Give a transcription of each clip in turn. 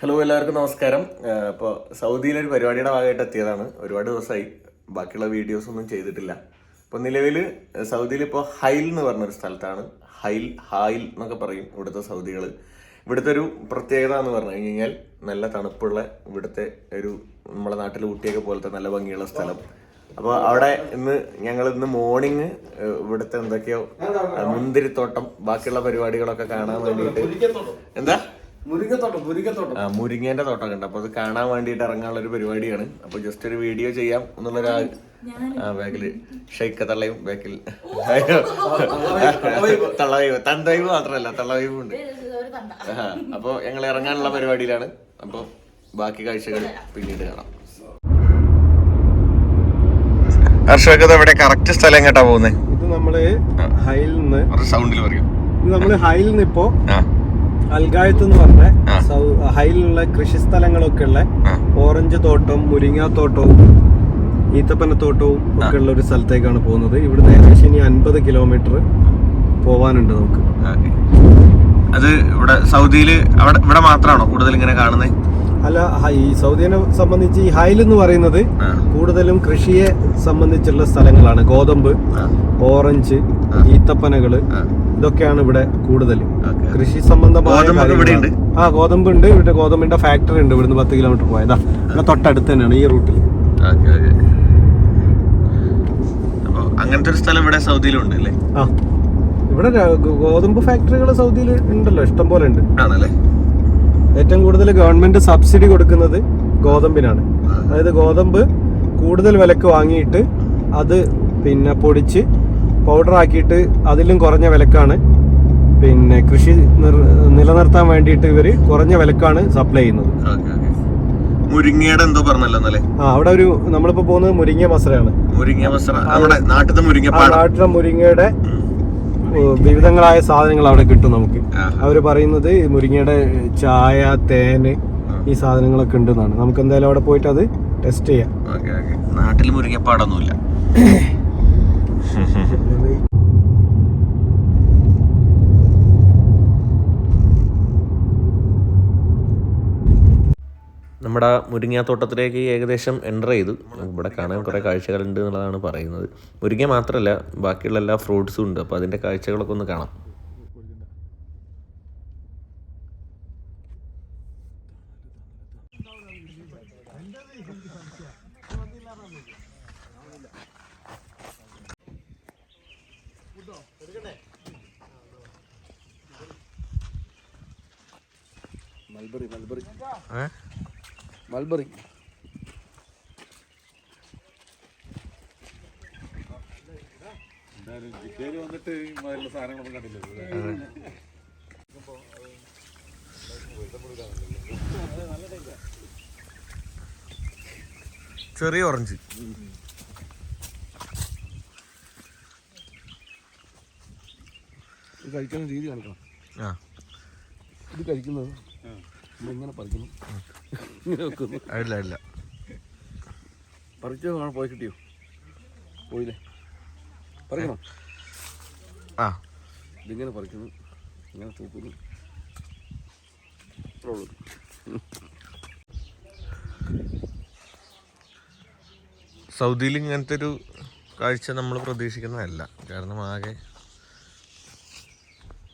Hello എല്ലാവർക്കും നമസ്കാരം. ഇപ്പോൾ സൗദിയിലെ ഒരു പരിപാടിയുടെ ഭാഗമായിട്ട് എത്തിയതാണ്. ഒരുപാട് ദിവസമായി. ബാക്കിയുള്ള വീഡിയോസ് ഒന്നും ചെയ്തിട്ടില്ല. ഇപ്പോൾ നിലവിൽ സൗദിയിൽ ഇപ്പോൾ ഹൈൽ എന്ന് പറഞ്ഞൊരു സ്ഥലത്താണ്. ഹൈൽ ഹായിൽ എന്നൊക്കെ പറയും ഇവിടുത്തെ സൗദികൾ ഇവിടുത്തെ ഒരു പ്രത്യേകത എന്ന് പറഞ്ഞു കഴിഞ്ഞാൽ നല്ല തണുപ്പുള്ള ഇവിടുത്തെ ഒരു നമ്മളെ നാട്ടിൽ ഊട്ടിയൊക്കെ പോലത്തെ നല്ല ഭംഗിയുള്ള സ്ഥലം. അപ്പോൾ അവിടെ ഇന്ന് ഞങ്ങൾ ഇന്ന് മോർണിംഗ് ഇവിടുത്തെ എന്തൊക്കെയോ മുന്തിരിത്തോട്ടം ബാക്കിയുള്ള പരിപാടികളൊക്കെ കാണാൻ വേണ്ടിയിട്ട്. എന്താ? മുരിങ്ങത്തോട്ടം മുരിങ്ങത്തോട്ടം. ആ, മുരിങ്ങേന്റെ തോട്ടം ഉണ്ട് അപ്പൊ അത് കാണാൻ വേണ്ടിയിട്ട് ഇറങ്ങാനുള്ള ഒരു പരിപാടിയാണ്. അപ്പൊ ജസ്റ്റ് ഒരു വീഡിയോ ചെയ്യാം എന്നുള്ളൊരു ബാക്കിൽ ഷെയ്ക്ക തള്ളയും ബാക്കിൽ. തള്ളവൈവ് തന്തവൈവ് മാത്രമല്ല തള്ളവൈവും ഉണ്ട്. ആ, അപ്പൊ ഞങ്ങൾ ഇറങ്ങാനുള്ള പരിപാടിയിലാണ്. അപ്പൊ ബാക്കി കാഴ്ചകൾ പിന്നീട് കാണാം. ഹർഷകത ഇവിടെ കറക്റ്റ് സ്ഥലം എങ്ങോട്ടാ പോകുന്നത് ഇത് നമ്മൾ ഹൈൽ നിന്ന് സൗണ്ടിൽ പറയും. ഇത് നമ്മൾ ഹൈൽ നിന്ന് ഇപ്പോ ആ. അൽഗായത്ത് എന്ന് പറഞ്ഞ ഹൈലുള്ള കൃഷി സ്ഥലങ്ങളൊക്കെ ഉള്ള ഓറഞ്ച് തോട്ടം മുരിങ്ങാത്തോട്ടവും ഈത്തപ്പനത്തോട്ടവും ഒക്കെ ഉള്ള ഒരു സ്ഥലത്തേക്കാണ് പോകുന്നത്. ഇവിടുന്ന് ഏകദേശം ഇനി അൻപത് കിലോമീറ്റർ പോവാനുണ്ട് നമുക്ക്. അത് ഇവിടെ സൗദിയിൽ അവിടെ ഇവിടെ മാത്രമാണോ കൂടുതൽ ഇങ്ങനെ കാണുന്നത് അല്ല ഈ സൗദിനെ സംബന്ധിച്ച് ഈ ഹൈൽ എന്ന് പറയുന്നത് കൂടുതലും കൃഷിയെ സംബന്ധിച്ചുള്ള സ്ഥലങ്ങളാണ്. ഗോതമ്പ് ഓറഞ്ച് ഈത്തപ്പനകൾ ഇതൊക്കെയാണ് ഇവിടെ കൂടുതൽ. കൃഷി സംബന്ധമായ. ആ ഗോതമ്പ് ഉണ്ട് ഇവിടെ ഗോതമ്പിന്റെ ഫാക്ടറി ഉണ്ട്. ഇവിടുന്ന് പത്ത് കിലോമീറ്റർ പോയതാ. ഇവിടെ തൊട്ടടുത്ത് തന്നെയാണ് ഈ റൂട്ടിൽ. അങ്ങനത്തെ ഒരു സ്ഥലം ഇവിടെ സൗദിയിലുണ്ട് അല്ലേ? ആ. ഇവിടെ ഗോതമ്പ് ഫാക്ടറികൾ സൗദിയിൽ ഉണ്ടല്ലോ. ഇഷ്ടം പോലെ ഉണ്ട്. ആണല്ലേ? ഏറ്റവും കൂടുതൽ ഗവൺമെന്റ് സബ്സിഡി കൊടുക്കുന്നത് ഗോതമ്പിനാണ്. അതായത് ഗോതമ്പ് കൂടുതൽ വിലക്ക് വാങ്ങിയിട്ട് അത് പിന്നെ പൊടിച്ച് പൗഡർ ആക്കിയിട്ട് അതിലും കുറഞ്ഞ വിലക്കാണ് പിന്നെ കൃഷി നിർ- നിലനിർത്താൻ വേണ്ടിയിട്ട് ഇവർ കുറഞ്ഞ വിലക്കാണ് സപ്ലൈ ചെയ്യുന്നത്. മുരിങ്ങയുടെ എന്തോ പറഞ്ഞല്ലോ ആ അവിടെ ഒരു നമ്മളിപ്പോ പോകുന്നത് മുരിങ്ങ മസറയാണ് മുരിങ്ങ മസറ നമ്മുടെ നാട്ടിലെ മുരിങ്ങയുടെ വിവിധങ്ങളായ സാധനങ്ങൾ അവിടെ കിട്ടും നമുക്ക്. അവർ അവർ പറയുന്നത് മുരിങ്ങയുടെ ചായ തേന് ഈ സാധനങ്ങളൊക്കെ ഉണ്ടെന്നാണ്. നമുക്ക് എന്തായാലും അവിടെ പോയിട്ട് അത് ടെസ്റ്റ് ചെയ്യാം. നാട്ടിൽ മുരിങ്ങപ്പാടൊന്നുമില്ല. നമ്മുടെ മുരിങ്ങാത്തോട്ടത്തിലേക്ക് ഏകദേശം എന്റർ ചെയ്തു. ഇവിടെ കാണാൻ കുറേ കാഴ്ചകളുണ്ട് എന്നുള്ളതാണ് പറയുന്നത്. മുരിങ്ങ മാത്രമല്ല ബാക്കിയുള്ള എല്ലാ ഫ്രൂട്ട്സും ഉണ്ട്. അപ്പോൾ അതിന്റെ കാഴ്ചകളൊക്കെ ഒന്ന് കാണാം. Mulberry mulberry. ഏ? മൽബറി ചെറിയ ഓറഞ്ച്. ഇത് കഴിക്കുന്ന രീതി കാണിക്കണം. ആ. ഇത് കഴിക്കുന്നത് ഇങ്ങനെ പറിക്കുന്നു ഇങ്ങനെ വെക്കുന്നു ഇല്ല ഇല്ല. പറിച്ചോ കാണാൻ പോയി കിട്ടിയോ? പോയില്ലേ? പറിക്കണം? ആ. ഇതിങ്ങനെ പറിക്കുന്നു. ഇങ്ങനെ തൂക്കുന്നു. പ്രോബ്ലം സൗദിയിൽ ഇങ്ങനത്തെ ഒരു കാഴ്ച നമ്മൾ പ്രതീക്ഷിക്കുന്നതല്ല. കാരണം ആകെ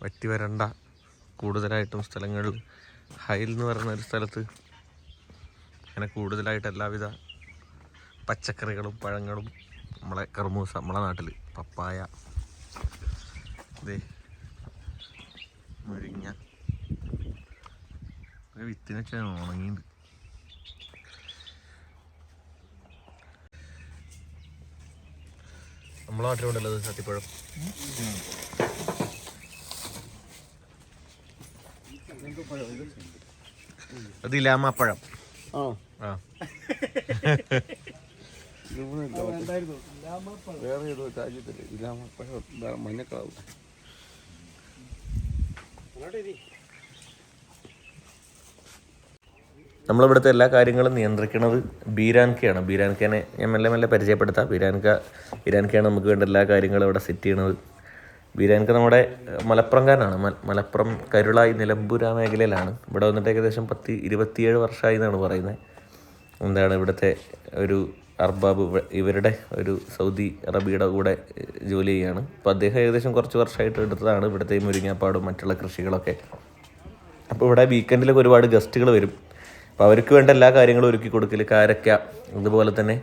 വറ്റി വരണ്ട കൂടുതലായിട്ടും സ്ഥലങ്ങളിൽ ഹൈൽ എന്ന് പറയുന്ന ഒരു സ്ഥലത്ത് അങ്ങനെ കൂടുതലായിട്ട് എല്ലാവിധ പച്ചക്കറികളും പഴങ്ങളും നമ്മളെ കർമൂസ നമ്മളെ നാട്ടിൽ പപ്പായ ഇതേ മുരിങ്ങ. വിത്തിനൊക്കെ ഉണങ്ങിയിട്ടുണ്ട്. നമ്മളെ നാട്ടിലുണ്ടല്ലോ സത്യപ്പഴം അത് ഇലാമപ്പഴം വേറെ ഏതോ രാജ്യത്തിൽ ഇല്ലാമപ്പഴം മഞ്ഞക്കളാവും. നമ്മളിവിടുത്തെ എല്ലാ കാര്യങ്ങളും നിയന്ത്രിക്കുന്നത് ബീരാൻകയാണ്. ബീരാൻകനെ ഞാൻ മെല്ലെ മെല്ലെ പരിചയപ്പെടുത്താം. ബീരാൻക ബീരാൻകയാണ് നമുക്ക് വേണ്ട എല്ലാ കാര്യങ്ങളും ഇവിടെ സെറ്റ് ചെയ്യണത്. ബീരാൻക്ക് നമ്മുടെ മലപ്പുറംകാരനാണ് മല- മലപ്പുറം കരുളായി നിലമ്പൂർ ആ മേഖലയിലാണ്. ഇവിടെ വന്നിട്ട് ഏകദേശം പത്ത് ഇരുപത്തിയേഴ് വർഷമായി എന്നാണ് പറയുന്നത്. എന്താണ് ഇവിടുത്തെ ഒരു അർബാബ് ഇവരുടെ ഒരു സൗദി അറബിയുടെ കൂടെ ജോലി ചെയ്യാണ്. അപ്പോൾ അദ്ദേഹം ഏകദേശം കുറച്ച് വർഷമായിട്ട് എടുത്തതാണ് ഇവിടുത്തെ മുരിങ്ങാപ്പാടും മറ്റുള്ള കൃഷികളൊക്കെ. അപ്പോൾ ഇവിടെ വീക്കെൻഡിലൊക്കെ ഒരുപാട് ഗസ്റ്റുകൾ വരും. അപ്പോൾ അവർക്ക് വേണ്ട എല്ലാ കാര്യങ്ങളും ഒരുക്കി കൊടുക്കൽ കാരക്ക അതുപോലെ തന്നെ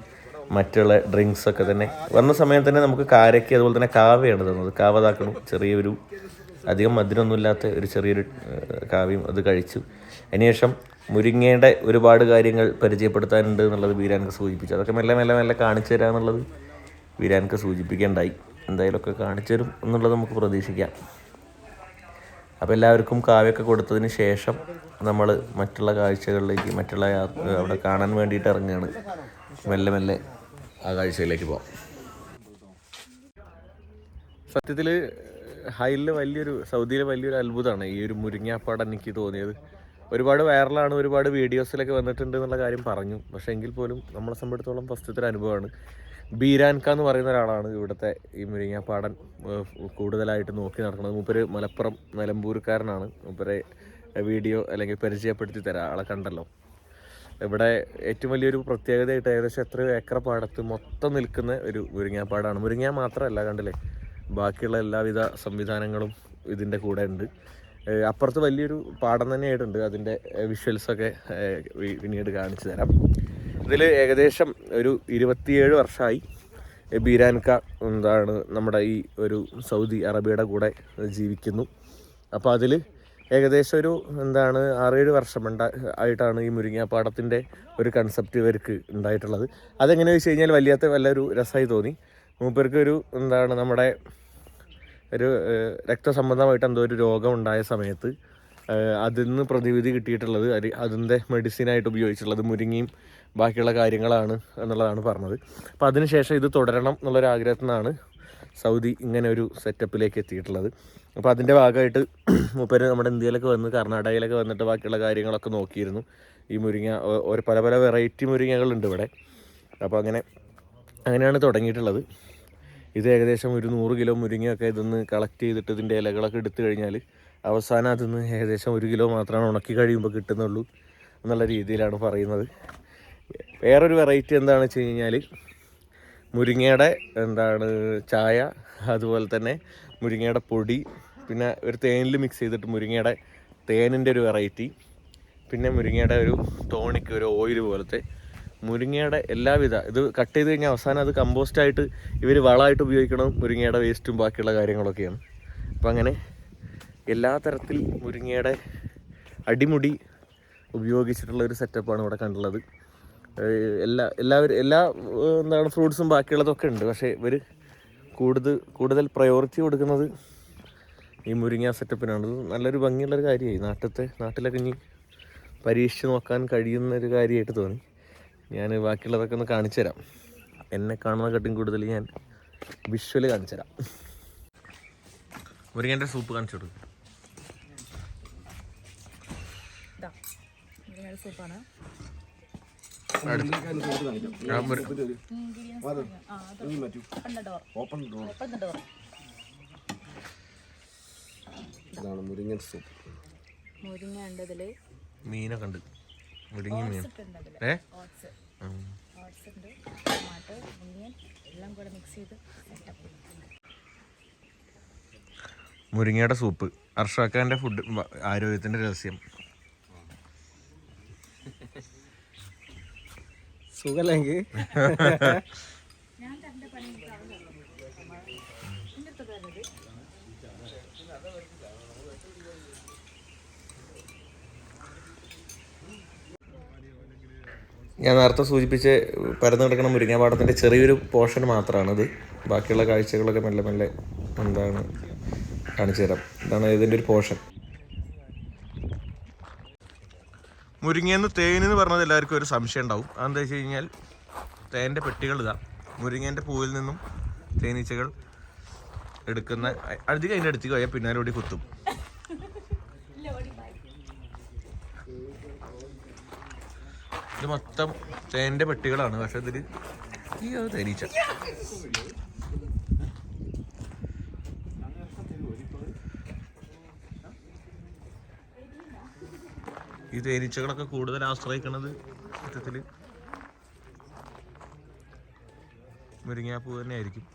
മറ്റുള്ള ഡ്രിങ്ക്സ് ഒക്കെ തന്നെ. വന്ന സമയം തന്നെ നമുക്ക് കാരയ്ക്ക് അതുപോലെ തന്നെ കാവയാണ് തന്നത്. കാവ താക്കണം ചെറിയൊരു അധികം മധുരമൊന്നുമില്ലാത്ത ഒരു ചെറിയൊരു കാവ്യം അത് കഴിച്ചു. അതിനുശേഷം മുരിങ്ങയുടെ ഒരുപാട് കാര്യങ്ങൾ പരിചയപ്പെടുത്താനുണ്ട് എന്നുള്ളത് വീരാനക്ക് സൂചിപ്പിച്ചു. അതൊക്കെ മെല്ലെ മെല്ലെ മെല്ലെ കാണിച്ചു തരാമെന്നുള്ളത് വീരാനക്ക് സൂചിപ്പിക്കേണ്ടായി. എന്തായാലുമൊക്കെ കാണിച്ചു തരും എന്നുള്ളത് നമുക്ക് പ്രതീക്ഷിക്കാം. അപ്പോൾ എല്ലാവർക്കും കാവ്യൊക്കെ കൊടുത്തതിന് ശേഷം നമ്മൾ മറ്റുള്ള കാഴ്ചകളിലേക്ക് മറ്റുള്ള അവിടെ കാണാൻ വേണ്ടിയിട്ട് ഇറങ്ങുകയാണ്. മെല്ലെ മെല്ലെ ആ കാഴ്ചയിലേക്ക് പോവാം. സത്യത്തിൽ ഹൈലിൽ വലിയൊരു സൗദിയിലെ വലിയൊരു അത്ഭുതമാണ് ഈ ഒരു മുരിങ്ങാപ്പാട് എനിക്ക് തോന്നിയത്. ഒരുപാട് വൈറലാണ് ഒരുപാട് വീഡിയോസിലൊക്കെ വന്നിട്ടുണ്ട് എന്നുള്ള കാര്യം പറഞ്ഞു. പക്ഷേ എങ്കിൽ പോലും നമ്മളെ സംബന്ധിച്ചിടത്തോളം ഫസ്റ്റത്തെ അനുഭവമാണ്. ബീരാൻക എന്ന് പറയുന്ന ഒരാളാണ് ഇവിടുത്തെ ഈ മുരിങ്ങാപ്പാടൻ കൂടുതലായിട്ട് നോക്കി നടക്കുന്നത്. മൂപ്പര് മലപ്പുറം നിലമ്പൂർക്കാരനാണ്. മൂപ്പരെ വീഡിയോ അല്ലെങ്കിൽ പരിചയപ്പെടുത്തി തരാം. ആളെ കണ്ടല്ലോ. ഇവിടെ ഏറ്റവും വലിയൊരു പ്രത്യേകതയായിട്ട് ഏകദേശം എത്ര ഏക്കർ പാടത്ത് മൊത്തം നിൽക്കുന്ന ഒരു മുരിങ്ങാപ്പാടാണ്. മുരിങ്ങ മാത്രമല്ല കണ്ടില്ലേ? ബാക്കിയുള്ള എല്ലാവിധ സംവിധാനങ്ങളും ഇതിന്റെ കൂടെ ഉണ്ട്. അപ്പുറത്ത് വലിയൊരു പാടം തന്നെയായിട്ടുണ്ട്. അതിന്റെ വിഷ്വൽസൊക്കെ പിന്നീട് കാണിച്ചു തരാം. ഇതിൽ ഏകദേശം ഒരു ഇരുപത്തിയേഴ് വർഷമായി ബീരാൻക എന്താണ് നമ്മുടെ ഈ ഒരു സൗദി അറേബ്യയുടെ കൂടെ ജീവിക്കുന്നു. അപ്പോൾ അതിൽ ഏകദേശം ഒരു എന്താണ് ആറേഴ് വർഷം ആയിട്ടാണ് ഈ മുരിങ്ങാപ്പാടത്തിന്റെ ഒരു കൺസെപ്റ്റ് ഇവർക്ക് ഉണ്ടായിട്ടുള്ളത്. അതെങ്ങനെ വെച്ച് കഴിഞ്ഞാൽ വല്ലാത്ത വല്ലൊരു രസമായി തോന്നി. മൂപ്പർക്ക് ഒരു എന്താണ് നമ്മുടെ ഒരു രക്തസംബന്ധമായിട്ട് എന്തോ ഒരു രോഗം ഉണ്ടായ സമയത്ത് അതിൽ നിന്ന് പ്രതിവിധി കിട്ടിയിട്ടുള്ളത് അതിന്റെ മെഡിസിനായിട്ട് ഉപയോഗിച്ചിട്ടുള്ളത് മുരിങ്ങയും ബാക്കിയുള്ള കാര്യങ്ങളാണ് എന്നുള്ളതാണ് പറഞ്ഞത്. അപ്പോൾ അതിനുശേഷം ഇത് തുടരണം എന്നുള്ളൊരു ആഗ്രഹത്തിൽ നിന്നാണ് സൗദി ഇങ്ങനെ ഒരു സെറ്റപ്പിലേക്ക് എത്തിയിട്ടുള്ളത്. അപ്പോൾ അതിന്റെ ഭാഗമായിട്ട് മൂപ്പര് നമ്മുടെ ഇന്ത്യയിലൊക്കെ വന്ന് കർണാടകയിലൊക്കെ വന്നിട്ട് ബാക്കിയുള്ള കാര്യങ്ങളൊക്കെ നോക്കിയിരുന്നു. ഈ മുരിങ്ങ ഒരു പല പല വെറൈറ്റി മുരിങ്ങകളുണ്ട് ഇവിടെ. അപ്പോൾ അങ്ങനെ അങ്ങനെയാണ് തുടങ്ങിയിട്ടുള്ളത്. ഇത് ഏകദേശം ഒരു നൂറ് കിലോ മുരിങ്ങയൊക്കെ ഇതൊന്ന് കളക്ട് ചെയ്തിട്ട് ഇതിന്റെ ഇലകളൊക്കെ എടുത്തു കഴിഞ്ഞാൽ അവസാനം അതിന്ന് ഏകദേശം ഒരു കിലോ മാത്രമാണ് ഉണക്കി കഴിയുമ്പോൾ കിട്ടുന്നുള്ളൂ എന്നുള്ള രീതിയിലാണ് പറയുന്നത്. വേറൊരു വെറൈറ്റി എന്താണെന്ന് വെച്ച് കഴിഞ്ഞാൽ മുരിങ്ങയുടെ എന്താണ് ചായ അതുപോലെ തന്നെ മുരിങ്ങയുടെ പൊടി പിന്നെ ഒരു തേനിൽ മിക്സ് ചെയ്തിട്ട് മുരിങ്ങയുടെ തേനിന്റെ ഒരു വെറൈറ്റി പിന്നെ മുരിങ്ങയുടെ ഒരു ടോണിക് ഒരു ഓയിൽ പോലത്തെ. മുരിങ്ങയുടെ എല്ലാവിധ ഇത് കട്ട് ചെയ്ത് കഴിഞ്ഞാൽ അവസാനം അത് കമ്പോസ്റ്റായിട്ട് ഇവർ വളമായിട്ട് ഉപയോഗിക്കണം മുരിങ്ങയുടെ വേസ്റ്റും ബാക്കിയുള്ള കാര്യങ്ങളൊക്കെയാണ്. അപ്പം അങ്ങനെ എല്ലാ തരത്തിൽ മുരിങ്ങയുടെ അടിമുടി ഉപയോഗിച്ചിട്ടുള്ള ഒരു സെറ്റപ്പാണ് ഇവിടെ കണ്ടുള്ളത്. എല്ലാ എല്ലാവരും എല്ലാ എന്താണ് ഫ്രൂട്ട്സും ബാക്കിയുള്ളതൊക്കെ ഉണ്ട്. പക്ഷേ ഇവർ കൂടുതൽ കൂടുതൽ പ്രയോറിറ്റി കൊടുക്കുന്നത് ഈ മുരിങ്ങ സെറ്റപ്പിനാണ് ഇത് നല്ലൊരു ഭംഗിയുള്ളൊരു കാര്യമായി. നാട്ടിലത്തെ നാട്ടിലൊക്കെ ഇനി പരീക്ഷിച്ച് നോക്കാൻ കഴിയുന്ന ഒരു കാര്യമായിട്ട് തോന്നി. ഞാൻ ബാക്കിയുള്ളതൊക്കെ ഒന്ന് കാണിച്ചു തരാം. എന്നെ കാണുന്ന കട്ടും കൂടുതൽ ഞാൻ വിഷ്വൽ കാണിച്ചു തരാം. മുരിങ്ങന്റെ സൂപ്പ് കാണിച്ചു കൊടുക്കും. സൂപ്പാണ് ഓപ്പൺ ഡോർ ഓപ്പൺ ഡോർ ഇതാണ് മുരിങ്ങൻ സൂപ്പ് മുരിങ്ങ മുരിങ്ങ മീൻ. ഏ? മുരിങ്ങയുടെ സൂപ്പ് അർഷാക്കാന്റെ ഫുഡ് ആരോഗ്യത്തിന്റെ രഹസ്യം. സുഖല്ലെങ്കിൽ ഞാൻ നേരത്തെ സൂചിപ്പിച്ച് പരന്നു കിടക്കുന്ന മുരിങ്ങാപാടത്തിന്റെ ചെറിയൊരു പോർഷൻ മാത്രമാണിത് ബാക്കിയുള്ള കാഴ്ചകളൊക്കെ മെല്ലെ മെല്ലെ എന്താണ് കാണിച്ചു തരാം ഇതാണ് ഇതിന്റെ ഒരു പോർഷൻ. മുരിങ്ങയെന്ന് തേനെന്ന് പറഞ്ഞത് എല്ലാവർക്കും ഒരു സംശയം ഉണ്ടാവും. അതെന്താ വെച്ച് കഴിഞ്ഞാൽ തേന്റെ പെട്ടികൾ ഇതാ. മുരിങ്ങേന്റെ പൂവിൽ നിന്നും തേനീച്ചകൾ എടുക്കുന്ന അധികം അതിന്റെ അടുത്തേക്ക് പോയാൽ പിന്നാലെ ഓടി കുത്തും. ഇത് മൊത്തം തേന്റെ പെട്ടികളാണ് പക്ഷെ ഇതിൽ ഈ തേനീച്ച. ഈ തേനീച്ചകളൊക്കെ കൂടുതൽ ആശ്രയിക്കുന്നത് സത്യത്തിൽ മുരിങ്ങാപ്പൂ തന്നെയായിരിക്കും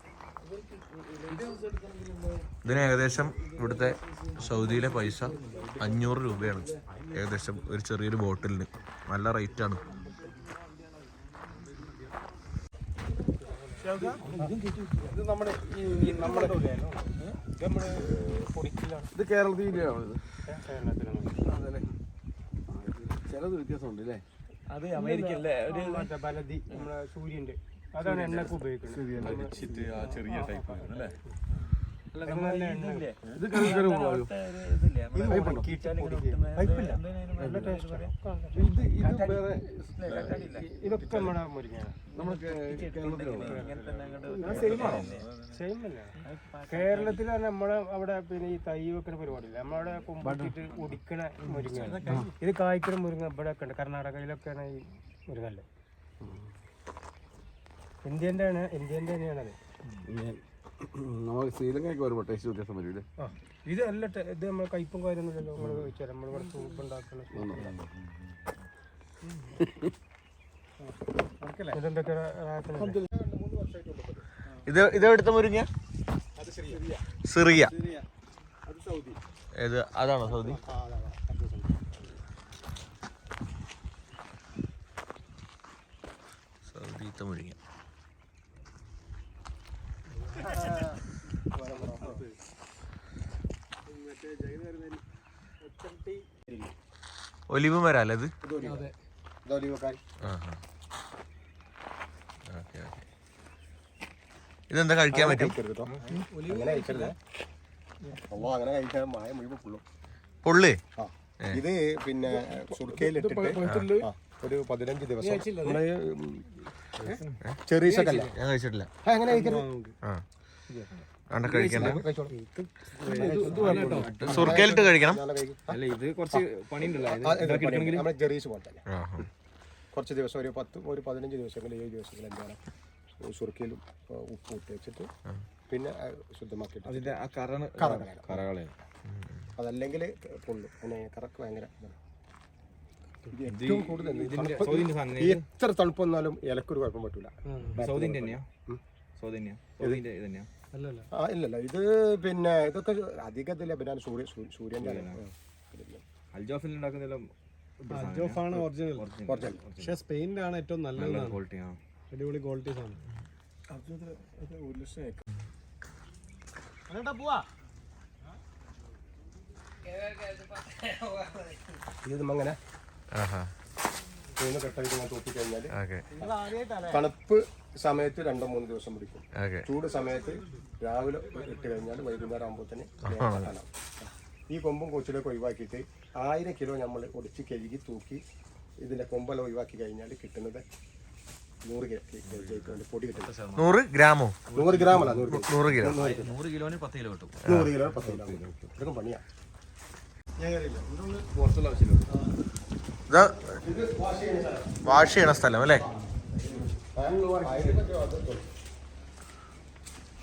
ഇതിന് ഏകദേശം ഇവിടുത്തെ സൗദിയിലെ പൈസ അഞ്ഞൂറ് രൂപയാണ്. ഏകദേശം ഒരു ചെറിയൊരു ബോട്ടിലിന്. നല്ല റേറ്റാണ്. ഇത് കേരളത്തിലാണ്. ചിലത് വ്യത്യാസമുണ്ട് അല്ലേ അത് അമേരിക്കല്ലേ ഒരു മറ്റേ ബലതി നമ്മുടെ സൂര്യന്റെ അതാണ് എണ്ണക്ക് ഉപയോഗിക്കുന്നത്. ചെറിയ ടൈപ്പ് അല്ലേ ഇത് ടേസ്റ്റ് ഇത് വേറെ ഇതൊക്കെ നമ്മുടെ കേരളത്തിൽ നമ്മളെ അവിടെ പിന്നെ ഈ തൈ വെക്കുന്ന പരിപാടിയില്ല നമ്മളവിടെ കൊമ്പിട്ടിട്ട് ഒടിക്കണ മുരിങ്ങ ഇത് കായ്ക്കണ മുരിങ്ങ ഇവിടെ ഒക്കെ ഉണ്ട് കർണാടകയിലൊക്കെയാണ് ഈ മുരിങ്ങല്ലേ ഇന്ത്യന്റെ ആണ് ഇന്ത്യന്റെ തന്നെയാണത് നമുക്ക് ശ്രീലങ്കയ്ക്ക് ഒരു ടേസ്റ്റ് വ്യത്യാസം വരും ആ ഇത് നമ്മൾ കയ്പും കാര്യമൊന്നുമില്ലല്ലോ. നമ്മൾ കഴിച്ചാൽ നമ്മൾ ഇവിടെ സൂപ്പ് ഉണ്ടാക്കണ? ഇത് ഇതെടുത്ത മുരിങ്ങ? സിറിയ. അത് സൗദി. ഏത് അതാണോ സൗദി സൗദിത്തെ മുരിങ്ങ ഒലിവ് മരാലത്. ഇതെന്താ കഴിക്കാൻ പറ്റും? പുള്ളും. പൊള്ളി? ഇത് പിന്നെ സുർക്കയിലിട്ടിട്ട് ഒരു പതിനഞ്ച് ദിവസം. ചെറിയ ഞാൻ കഴിച്ചിട്ടില്ല. കഴിക്കരുത്? ആ വേണ്ട കഴിക്കണ്ട? സുർക്കയിലിട്ട് കഴിക്കണം. അല്ല ഇത് കുറച്ച് പണിയുണ്ടല്ലോ. ജെറീസ് പോലെ തന്നെ കുറച്ച് ദിവസം ഒരു പത്ത് ഒരു പതിനഞ്ച് ദിവസങ്ങൾ ഏഴ് ദിവസങ്ങൾ എന്താണ് സുർക്കയിലും ഉപ്പ് ഇട്ട് വെച്ചിട്ട് പിന്നെ ശുദ്ധമാക്കി ശുദ്ധമാക്കിയിട്ട് അതിന്റെ ആ കറ കറകളെ അതല്ലെങ്കിൽ പൊള്ളു. പിന്നെ കറക്ക് ഭയങ്കര. ഏറ്റവും കൂടുതൽ എത്ര തണുപ്പ് വന്നാലും ഇലക്കൊരു കുഴപ്പം പറ്റൂല. സൗദിന്റെ തന്നെയാ സൗദിന്റെ ഇത് തന്നെയാ അല്ലല്ല ആ ഇല്ലല്ല. ഇത് പിന്നെ ഇതൊക്കെ അധികത്തില്ല പിന്നെ സൂര്യ സൂര്യന്റെ അൽജോഫാണ് ഒറിജിനൽ ഒറിജിനൽ പക്ഷെ സ്പെയിനിലാണ് ഏറ്റവും നല്ല ക്വാളിറ്റി അടിപൊളി ക്വാളിറ്റി ആണ് ഇത് അങ്ങനെ ആഹാ. മൂന്ന് കെട്ടായിട്ട് ഓക്കേ. തണുപ്പ് സമയത്ത് രണ്ടോ മൂന്ന് ദിവസം പിടിക്കും. ചൂട് സമയത്ത് രാവിലെ ഇട്ട് കഴിഞ്ഞാൽ വൈകുന്നേരം ആകുമ്പോൾ തന്നെ ഈ കൊമ്പും കൊച്ചിലൊക്കെ ഒഴിവാക്കിയിട്ട് ആയിരം കിലോ നമ്മൾ ഒടിച്ച് കഴുകി തൂക്കി ഇതിന്റെ കൊമ്പെല്ലാം ഒഴിവാക്കി കഴിഞ്ഞാൽ കിട്ടുന്നത് നൂറ് ഗ്രാമോ? നൂറ് ഗ്രാം അല്ല നൂറ് കിലോ. നൂറ് കിലോ. നൂറ് കിലോന് പത്ത് കിലോ കിട്ടും. നൂറ് കിലോ പത്ത് കിലോ. ഇതൊക്കെ പണിയാ. ഇത് വാഷ് ചെയ്യണ സ്ഥലം അല്ലേ?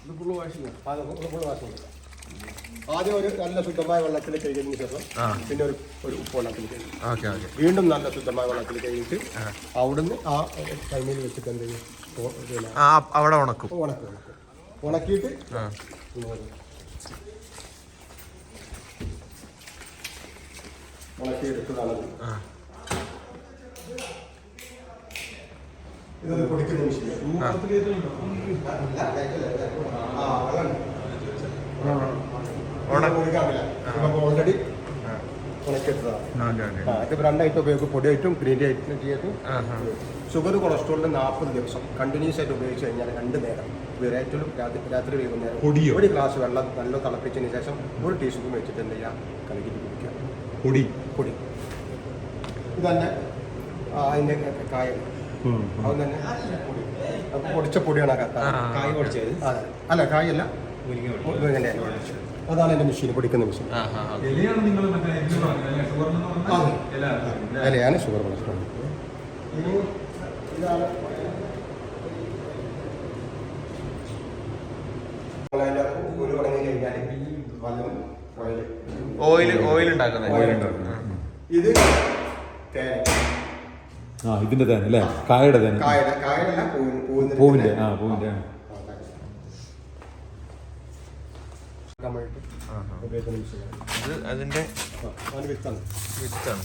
ഇത് ഫുള്ള് വാഷിംഗ്. ആദ്യം ഒരു നല്ല ശുദ്ധമായ വെള്ളത്തിൽ കഴുകിയതിന് ശേഷം പിന്നെ ഒരു ഒരു ഉപ്പ് വെള്ളത്തിൽ കഴുകി. Okay okay. വീണ്ടും നല്ല ശുദ്ധമായ വെള്ളത്തിൽ കഴിഞ്ഞിട്ട് അവിടുന്ന് ആ ടൈമിൽ വെച്ചിട്ട് എന്ത് ചെയ്യും? ആ അവിടെ ഉണക്കും. ഉണക്കും ഉണക്കിയിട്ട് ആ. ഇതൊന്ന് പൊടിക്കുന്ന മെഷീൻ ഓൾറെഡി ഇതിപ്പോൾ രണ്ടായിട്ട് ഉപയോഗിക്കും. പൊടിയായിട്ടും ഗ്രീൻ ആയിട്ടും ഷുഗർ കൊളസ്ട്രോളിന് നാൽപ്പത് ദിവസം. കണ്ടിന്യൂസ് ആയിട്ട് ഉപയോഗിച്ച് കഴിഞ്ഞാൽ രണ്ട് നേരം. വിരേറ്റലും രാത്രി രാത്രി വൈകുന്നേരം പൊടിയോ? ഒരു ഗ്ലാസ് വെള്ളം നല്ല തിളപ്പിച്ചതിന് ശേഷം ഒരു ടീസ്പൂൺ വെച്ചിട്ട് എന്ത് ചെയ്യാം? കലക്കിട്ട് കുടിക്കുക. പൊടി? പൊടി. ഇതന്നെ അതിന്റെ അതിന്റെ കായം. അത് തന്നെ പൊടി അത് പൊടിച്ച പൊടിയാണ് കായ് പൊടിച്ചത്. അതെ. അല്ല കായല്ല. അതാണ് എന്റെ മെഷീൻ പൊടിക്കുന്ന മെഷീൻ. ഇലയാണ് ഷുഗർ കൊളസ്ട്രോൾ ഒരു കഴിഞ്ഞാൽ ഓയിൽ ഓയിൽ ഓയിൽ ഉണ്ടാക്കുന്നത് ഇത് ആ ഇതിന്റെ തേൻ അല്ലേ? കായയുടെ തേൻ. പൂവിന്റെ ആ പൂവിന്റെ ഇത് അതിന്റെ വിത്താണ്. വിത്താണ്.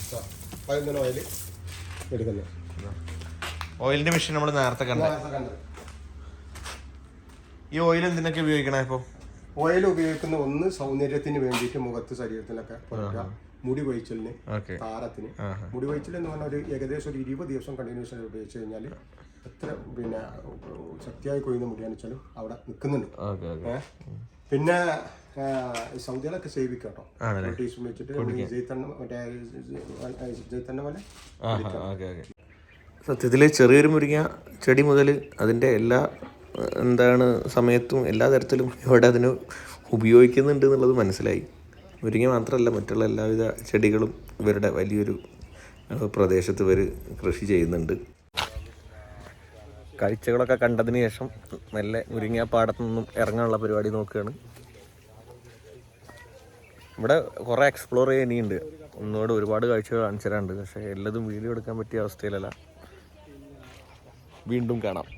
ഓയിൽ എടുക്കുന്നത്. ഓയിലിന്റെ മെഷീൻ നമ്മൾ നേരത്തെ കണ്ടു. കണ്ടത് ഈ ഓയിൽ എന്തിനൊക്കെ ഉപയോഗിക്കണേ ഇപ്പൊ? ഓയിൽ ഉപയോഗിക്കുന്ന ഒന്ന് സൗന്ദര്യത്തിന് വേണ്ടിയിട്ട് മുഖത്ത് ശരീരത്തിലൊക്കെ പുരട്ടുക മുടി കൊഴിച്ചലിന് താരത്തിന്. മുടി കൊഴിച്ചൽ എന്ന് പറഞ്ഞാൽ ഒരു ഏകദേശം ഒരു ഇരുപത് ദിവസം കണ്ടിന്യൂസ് ആയി ഉപയോഗിച്ച് കഴിഞ്ഞാൽ എത്ര പിന്നെ ശക്തിയായി കൊയ്യുന്ന മുടിയാണെന്ന് വെച്ചാലും അവിടെ നിൽക്കുന്നുണ്ട്. പിന്നെ സൗദികളൊക്കെ സേവിക്കട്ടോ സേവിക്കാം കേട്ടോ? ടീസ്പൂൺ വെച്ചിട്ട് ജയ്ത്തെണ്ണ മറ്റേ ജയ്ത്തെണ്ണ പോലെ സത്യത്തിൽ ചെറിയൊരു മുരിങ്ങ ചെടി മുതൽ അതിന്റെ എല്ലാ എന്താണ് സമയത്തും എല്ലാ തരത്തിലും ഇവിടെ അതിന് ഉപയോഗിക്കുന്നുണ്ട് എന്നുള്ളത് മനസ്സിലായി. മുരിങ്ങ മാത്രമല്ല മറ്റുള്ള എല്ലാവിധ ചെടികളും ഇവരുടെ വലിയൊരു പ്രദേശത്ത് ഇവർ കൃഷി ചെയ്യുന്നുണ്ട്. കാഴ്ചകളൊക്കെ കണ്ടതിന് ശേഷം നല്ല മുരിങ്ങ പാടത്തു നിന്നും ഇറങ്ങാനുള്ള പരിപാടി നോക്കുകയാണ്. ഇവിടെ കുറേ എക്സ്പ്ലോർ ചെയ്യാൻ ഇനിയുണ്ട്. ഒന്നുകൂടെ ഒരുപാട് കാഴ്ചകൾ കാണിച്ചു തരാനുണ്ട്. പക്ഷേ എല്ലാതും വീഡിയോ എടുക്കാൻ പറ്റിയ അവസ്ഥയിലല്ല. വീണ്ടും കാണാം.